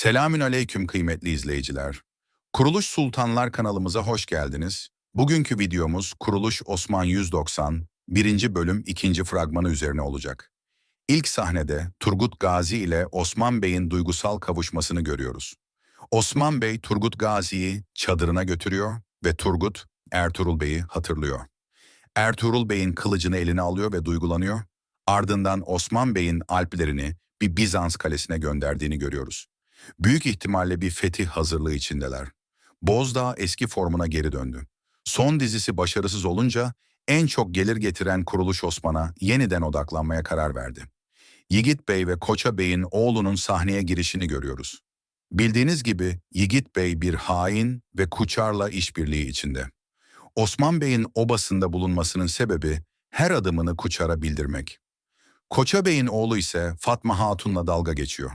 Selamün aleyküm kıymetli izleyiciler. Kuruluş Sultanlar kanalımıza hoş geldiniz. Bugünkü videomuz Kuruluş Osman 190, 1. bölüm 2. fragmanı üzerine olacak. İlk sahnede Turgut Gazi ile Osman Bey'in duygusal kavuşmasını görüyoruz. Osman Bey Turgut Gazi'yi çadırına götürüyor ve Turgut Ertuğrul Bey'i hatırlıyor. Ertuğrul Bey'in kılıcını eline alıyor ve duygulanıyor. Ardından Osman Bey'in alplerini bir Bizans kalesine gönderdiğini görüyoruz. Büyük ihtimalle bir fetih hazırlığı içindeler. Bozdağ eski formuna geri döndü. Son dizisi başarısız olunca en çok gelir getiren Kuruluş Osman'a yeniden odaklanmaya karar verdi. Yigit Bey ve Koça Bey'in oğlunun sahneye girişini görüyoruz. Bildiğiniz gibi Yigit Bey bir hain ve Kuçar'la işbirliği içinde. Osman Bey'in obasında bulunmasının sebebi her adımını Kuçar'a bildirmek. Koça Bey'in oğlu ise Fatma Hatun'la dalga geçiyor.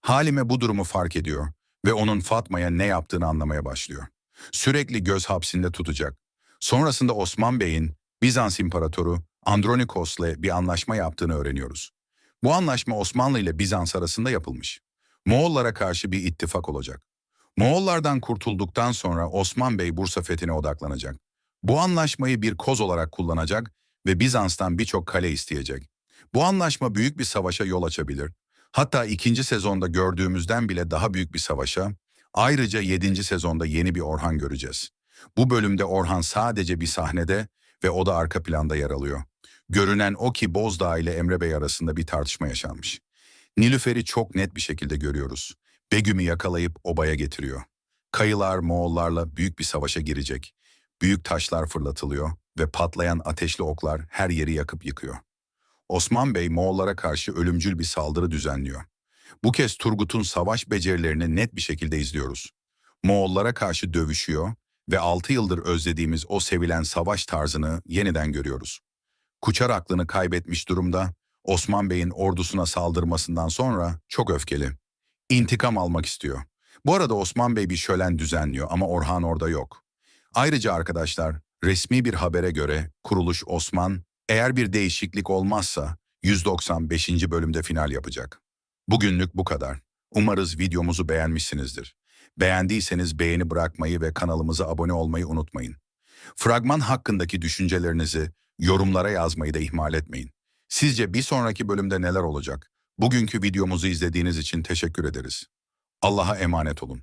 Halime bu durumu fark ediyor ve onun Fatma'ya ne yaptığını anlamaya başlıyor. Sürekli göz hapsinde tutacak. Sonrasında Osman Bey'in Bizans İmparatoru Andronikos'la bir anlaşma yaptığını öğreniyoruz. Bu anlaşma Osmanlı ile Bizans arasında yapılmış. Moğollara karşı bir ittifak olacak. Moğollardan kurtulduktan sonra Osman Bey Bursa fethine odaklanacak. Bu anlaşmayı bir koz olarak kullanacak ve Bizans'tan birçok kale isteyecek. Bu anlaşma büyük bir savaşa yol açabilir. Hatta ikinci sezonda gördüğümüzden bile daha büyük bir savaşa, ayrıca yedinci sezonda yeni bir Orhan göreceğiz. Bu bölümde Orhan sadece bir sahnede ve o da arka planda yer alıyor. Görünen o ki Bozdağ ile Emre Bey arasında bir tartışma yaşanmış. Nilüfer'i çok net bir şekilde görüyoruz. Begüm'ü yakalayıp obaya getiriyor. Kayılar Moğollarla büyük bir savaşa girecek. Büyük taşlar fırlatılıyor ve patlayan ateşli oklar her yeri yakıp yıkıyor. Osman Bey Moğollara karşı ölümcül bir saldırı düzenliyor. Bu kez Turgut'un savaş becerilerini net bir şekilde izliyoruz. Moğollara karşı dövüşüyor ve 6 yıldır özlediğimiz o sevilen savaş tarzını yeniden görüyoruz. Kuçar aklını kaybetmiş durumda, Osman Bey'in ordusuna saldırmasından sonra çok öfkeli. İntikam almak istiyor. Bu arada Osman Bey bir şölen düzenliyor ama Orhan orada yok. Ayrıca arkadaşlar, resmi bir habere göre Kuruluş Osman, eğer bir değişiklik olmazsa 195. bölümde final yapacak. Bugünlük bu kadar. Umarız videomuzu beğenmişsinizdir. Beğendiyseniz beğeni bırakmayı ve kanalımıza abone olmayı unutmayın. Fragman hakkındaki düşüncelerinizi yorumlara yazmayı da ihmal etmeyin. Sizce bir sonraki bölümde neler olacak? Bugünkü videomuzu izlediğiniz için teşekkür ederiz. Allah'a emanet olun.